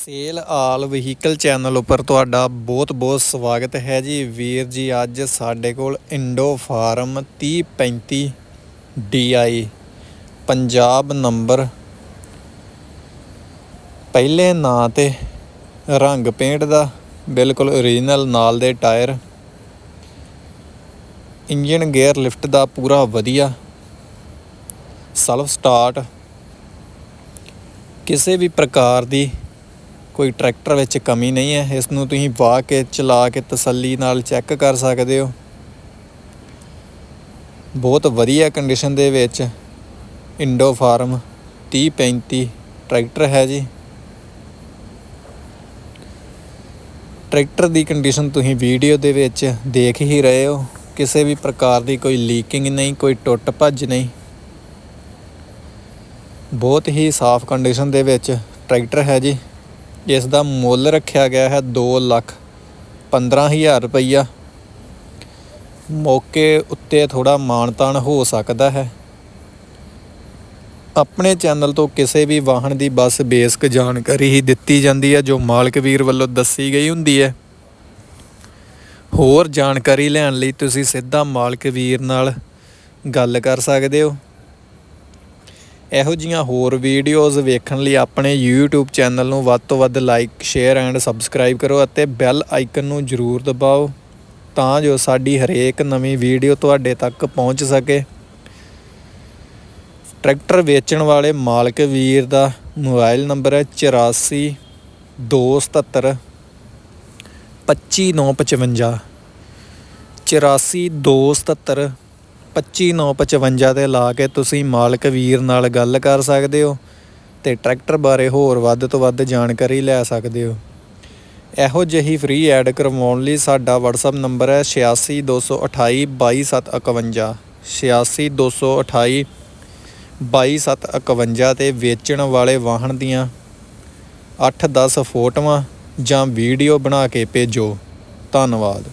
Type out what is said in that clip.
Sale ਆਲ vehicle channel ਉੱਪਰ ਤੁਹਾਡਾ ਬਹੁਤ-ਬਹੁਤ ਸਵਾਗਤ ਹੈ ਜੀ। ਵੀਰ ਜੀ, ਅੱਜ ਸਾਡੇ ਕੋਲ Indo Farm 3035 DI Punjab number ਪਹਿਲੇ ਨਾਂ ਤੇ ਰੰਗ ਪੇਂਟ ਦਾ, ਬਿਲਕੁਲ ਓਰੀਜਨਲ ਨਾਲ ਦੇ ਟਾਇਰ, ਇੰਜਨ ਗੇਅਰ ਲਿਫਟ ਦਾ ਪੂਰਾ ਵਧੀਆ ਸੈਲਫ ਸਟਾਰਟ ਕਿਸੇ ਵੀ ਪ੍ਰਕਾਰ ਦੀ ਕੋਈ ਟਰੈਕਟਰ ਵਿੱਚ ਕਮੀ ਨਹੀਂ ਹੈ, ਇਸ ਨੂੰ ਤੁਸੀਂ ਵਾਹ ਕੇ, ਚਲਾ ਕੇ, ਤਸੱਲੀ ਨਾਲ ਚੈੱਕ ਕਰ ਸਕਦੇ ਹੋ। ਬਹੁਤ ਵਧੀਆ ਕੰਡੀਸ਼ਨ ਦੇ ਵਿੱਚ ਇੰਡੋ ਫਾਰਮ 3035 ਟਰੈਕਟਰ ਹੈ ਜੀ। ਟਰੈਕਟਰ ਦੀ ਕੰਡੀਸ਼ਨ ਤੁਸੀਂ ਵੀਡੀਓ ਦੇ ਵਿੱਚ ਦੇਖ ਹੀ ਰਹੇ ਹੋ। ਕਿਸੇ ਵੀ ਪ੍ਰਕਾਰ ਦੀ ਕੋਈ ਲੀਕਿੰਗ ਨਹੀਂ, ਕੋਈ ਟੁੱਟ ਭੱਜ ਨਹੀਂ। ਬਹੁਤ ਹੀ ਸਾਫ਼ ਕੰਡੀਸ਼ਨ ਦੇ ਵਿੱਚ ਟਰੈਕਟਰ ਹੈ ਜੀ। ਜਿਸ ਦਾ ਮੁੱਲ ਰੱਖਿਆ ਗਿਆ ਹੈ 2 ਲੱਖ 15000 ਰੁਪਈਆ। ਮੌਕੇ ਉੱਤੇ ਥੋੜਾ ਮਾਨਤਾਨ ਹੋ ਸਕਦਾ ਹੈ। ਆਪਣੇ ਚੈਨਲ ਤੋਂ ਕਿਸੇ ਵੀ ਵਾਹਨ ਦੀ ਬਸ ਬੇਸਿਕ ਜਾਣਕਾਰੀ ਹੀ ਦਿੱਤੀ ਜਾਂਦੀ ਹੈ, ਜੋ ਮਾਲਕ ਵੀਰ ਵੱਲੋਂ ਦੱਸੀ ਗਈ ਹੁੰਦੀ ਹੈ। ਹੋਰ ਜਾਣਕਾਰੀ ਲੈਣ ਲਈ ਤੁਸੀਂ ਸਿੱਧਾ ਮਾਲਕ ਵੀਰ ਨਾਲ ਗੱਲ ਕਰ ਸਕਦੇ ਹੋ। ਇਹੋ ਜੀਆਂ ਹੋਰ ਵੀਡੀਓਜ਼ ਵੇਖਣ ਲਈ ਆਪਣੇ YouTube ਚੈਨਲ ਨੂੰ ਵੱਧ ਤੋਂ ਵੱਧ ਲਾਈਕ ਸ਼ੇਅਰ ਐਂਡ ਸਬਸਕ੍ਰਾਈਬ ਕਰੋ ਅਤੇ ਬੈਲ ਆਈਕਨ ਨੂੰ ਜ਼ਰੂਰ ਦਬਾਓ ਤਾਂ ਜੋ ਸਾਡੀ ਹਰੇਕ ਨਵੀਂ ਵੀਡੀਓ ਤੁਹਾਡੇ ਤੱਕ ਪਹੁੰਚ ਸਕੇ। ਟਰੈਕਟਰ ਵੇਚਣ ਵਾਲੇ ਮਾਲਕ ਵੀਰ ਦਾ ਮੋਬਾਈਲ ਨੰਬਰ ਹੈ 84 277 25955 84 277 25955 ਤੇ ਲਾ ਕੇ ਤੁਸੀਂ ਮਾਲਕ ਵੀਰ ਨਾਲ ਗੱਲ ਕਰ ਸਕਦੇ ਹੋ ਤੇ ਟਰੈਕਟਰ ਬਾਰੇ ਹੋਰ ਵੱਧ ਤੋਂ ਵੱਧ ਜਾਣਕਾਰੀ ਲੈ ਸਕਦੇ ਹੋ। ਇਹੋ ਜਿਹੀ ਫ੍ਰੀ ਐਡ ਕਰਵਾਉਣ ਲਈ ਸਾਡਾ WhatsApp ਨੰਬਰ ਹੈ 86228 22751 86228 22751 ਤੇ ਵੇਚਣ ਵਾਲੇ ਵਾਹਨ ਦੀਆਂ 8-10 ਫੋਟੋਆਂ ਜਾਂ ਵੀਡੀਓ ਬਣਾ ਕੇ ਭੇਜੋ। ਧੰਨਵਾਦ।